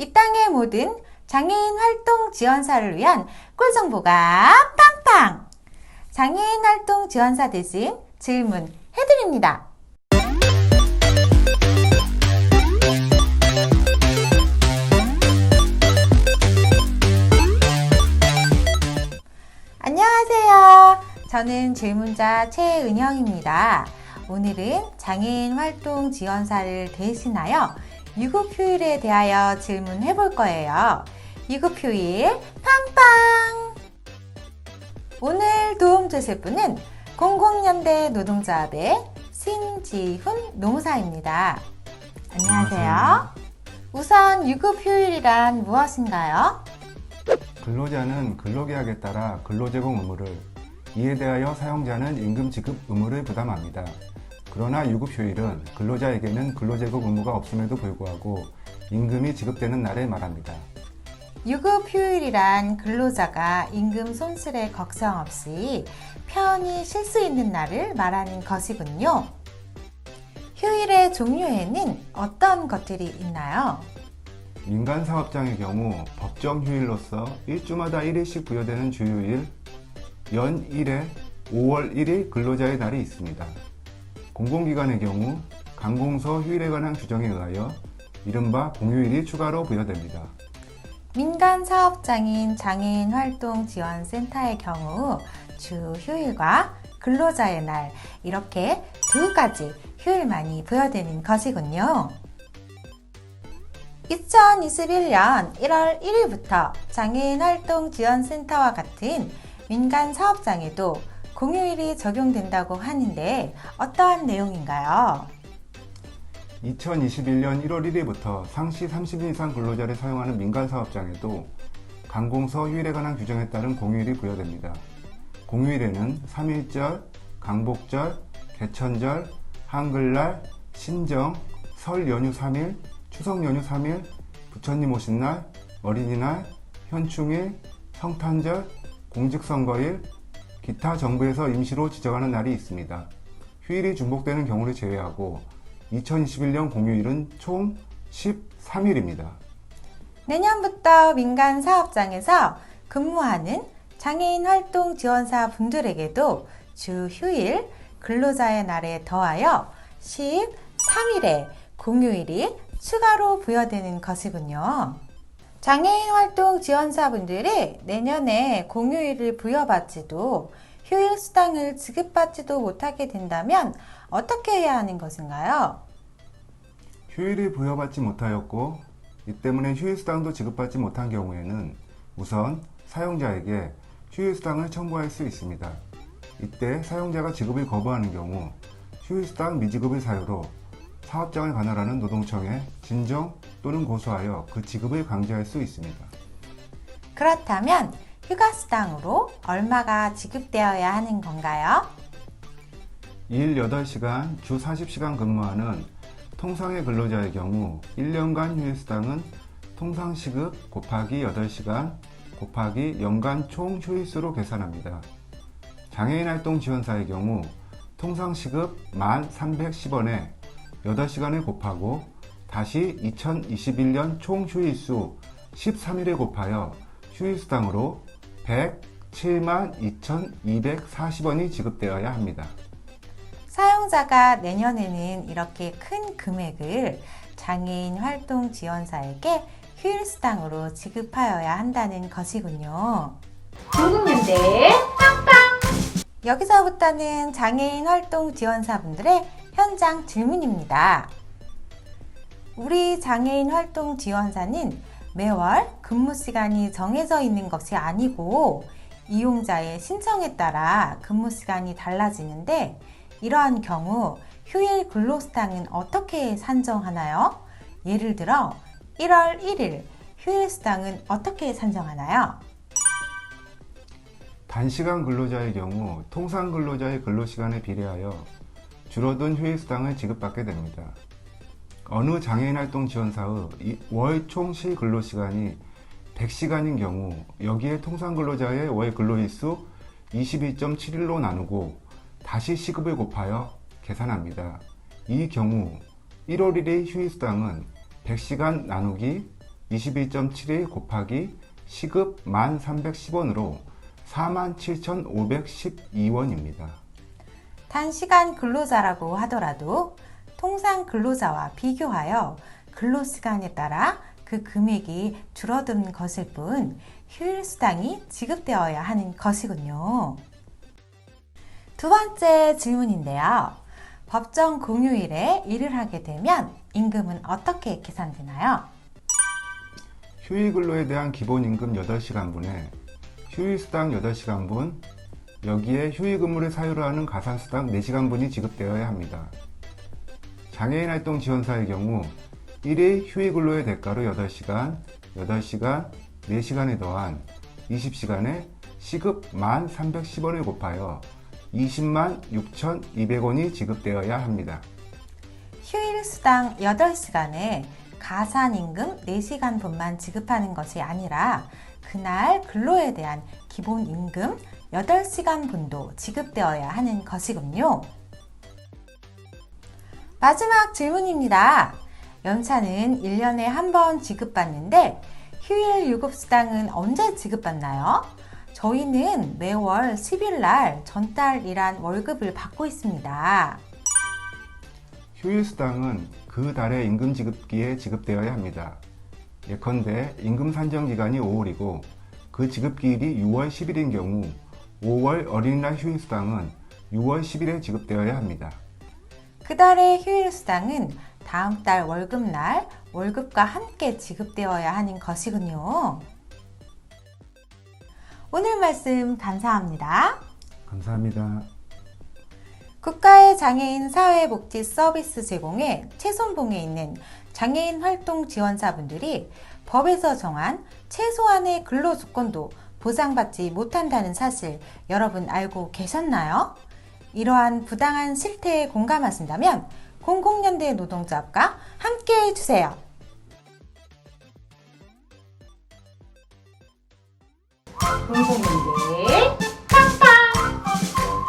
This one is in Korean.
이 땅의 모든 장애인 활동 지원사를 위한 꿀 정보가 팡팡! 장애인 활동 지원사 대신 질문 해드립니다. 안녕하세요. 저는 질문자 최은영입니다. 오늘은 장애인 활동 지원사를 대신하여 유급 휴일에 대하여 질문해 볼 거예요. 유급 휴일 팡팡! 오늘 도움 주실 분은 공공연대 노동조합의 신지훈 노무사입니다. 안녕하세요. 우선 유급 휴일이란 무엇인가요? 근로자는 근로계약에 따라 근로제공 의무를 이에 대하여 사용자는 임금 지급 의무를 부담합니다. 그러나 유급 휴일은 근로자에게는 근로제공 의무가 없음에도 불구하고 임금이 지급되는 날을 말합니다. 유급 휴일이란 근로자가 임금 손실에 걱정 없이 편히 쉴 수 있는 날을 말하는 것이군요. 휴일의 종류에는 어떤 것들이 있나요? 민간 사업장의 경우 법정 휴일로서 1주마다 1일씩 부여되는 주휴일, 연 1회 5월 1일 근로자의 날이 있습니다. 공공기관의 경우 관공서 휴일에 관한 규정에 의하여 이른바 공휴일이 추가로 부여됩니다. 민간 사업장인 장애인 활동 지원 센터의 경우 주 휴일과 근로자의 날 이렇게 두 가지 휴일만이 부여되는 것이군요. 2021년 1월 1일부터 장애인 활동 지원 센터와 같은 민간 사업장에도 공휴일이 적용된다고 하는데 어떠한 내용인가요? 2021년 1월 1일부터 상시 30인 이상 근로자를 사용하는 민간 사업장에도 관공서 휴일에 관한 규정에 따른 공휴일이 부여됩니다. 공휴일에는 3일절, 강복절, 개천절, 한글날, 신정, 설 연휴 3일, 추석 연휴 3일, 부처님 오신 날, 어린이날, 현충일, 성탄절, 공직선거일, 기타 정부에서 임시로 지정하는 날이 있습니다. 휴일이 중복되는 경우를 제외하고 2021년 공휴일은 총 13일입니다. 내년부터 민간 사업장에서 근무하는 장애인 활동 지원사 분들에게도 주 휴일 근로자의 날에 더하여 13일의 공휴일이 추가로 부여되는 것이군요. 장애인 활동 지원사 분들이 내년에 공휴일을 부여받지도 휴일 수당을 지급받지도 못하게 된다면 어떻게 해야 하는 것인가요? 휴일을 부여받지 못하였고 이 때문에 휴일 수당도 지급받지 못한 경우에는 우선 사용자에게 휴일 수당을 청구할 수 있습니다. 이때 사용자가 지급을 거부하는 경우 휴일 수당 미지급을 사유로 사업장을 관할하는 노동청에 진정 또는 고소하여 그 지급을 강제할 수 있습니다. 그렇다면 휴가수당으로 얼마가 지급되어야 하는 건가요? 일 8시간, 주 40시간 근무하는 통상의 근로자의 경우 1년간 휴일수당은 통상 시급 곱하기 8시간 곱하기 연간 총 휴일수로 계산합니다. 장애인 활동 지원사의 경우 통상 시급 1,310원에 8시간을 곱하고 다시 2021년 총 휴일수 13일을 곱하여 휴일수당으로 107만 2,240원이 지급되어야 합니다. 사용자가 내년에는 이렇게 큰 금액을 장애인 활동 지원사에게 휴일수당으로 지급하여야 한다는 것이군요. 여기서부터는 장애인 활동 지원사분들의 현장 질문입니다. 우리 장애인 활동 지원사는 매월 근무 시간이 정해져 있는 것이 아니고 이용자의 신청에 따라 근무 시간이 달라지는데 이러한 경우 휴일 근로수당은 어떻게 산정하나요? 예를 들어 1월 1일 휴일 수당은 어떻게 산정하나요? 단시간 근로자의 경우 통상 근로자의 근로시간에 비례하여 줄어든 휴일수당을 지급받게 됩니다. 어느 장애인 활동 지원사의 월 총 실근로시간이 100시간인 경우 여기에 통상 근로자의 월 근로일수 22.7일로 나누고 다시 시급을 곱하여 계산합니다. 이 경우 1월 1일 휴일수당은 100시간 나누기 22.72 곱하기 시급 1,310원으로 47,512원입니다. 단시간 근로자라고 하더라도 통상 근로자와 비교하여 근로시간에 따라 그 금액이 줄어든 것일 뿐 휴일수당이 지급되어야 하는 것이군요. 두 번째 질문인데요. 법정 공휴일에 일을 하게 되면 임금은 어떻게 계산되나요? 휴일 근로에 대한 기본 임금 8시간분에 휴일 수당 8시간분, 여기에 휴일 근무를 사유로 하는 가산수당 4시간분이 지급되어야 합니다. 장애인 활동 지원사의 경우 1일 휴일 근로의 대가로 8시간, 8시간, 4시간에 더한 20시간에 시급 1,310원을 곱하여 20만 6,200원이 지급되어야 합니다. 휴일 수당 8시간에 가산임금 4시간 분만 지급하는 것이 아니라 그날 근로에 대한 기본 임금 8시간 분도 지급되어야 하는 것이군요. 마지막 질문입니다. 연차는 1년에 한 번 지급받는데 휴일 유급수당은 언제 지급받나요? 저희는 매월 10일 날 전달 일한 월급을 받고 있습니다. 휴일 수당은 그 달의 임금 지급기에 지급되어야 합니다. 예컨대 임금 산정 기간이 5월이고 그 지급기일이 6월 10일인 경우 5월 어린이날 휴일수당은 6월 10일에 지급되어야 합니다. 그 달의 휴일 수당은 다음 달 월급날 월급과 함께 지급되어야 하는 것이군요. 오늘 말씀 감사합니다. 감사합니다. 국가의 장애인 사회복지 서비스 제공에 최선봉에 있는 장애인 활동 지원사분들이 법에서 정한 최소한의 근로 조건도 보장받지 못한다는 사실 여러분 알고 계셨나요? 이러한 부당한 실태에 공감하신다면 공공연대 노동조합과 함께 해주세요. 공공연대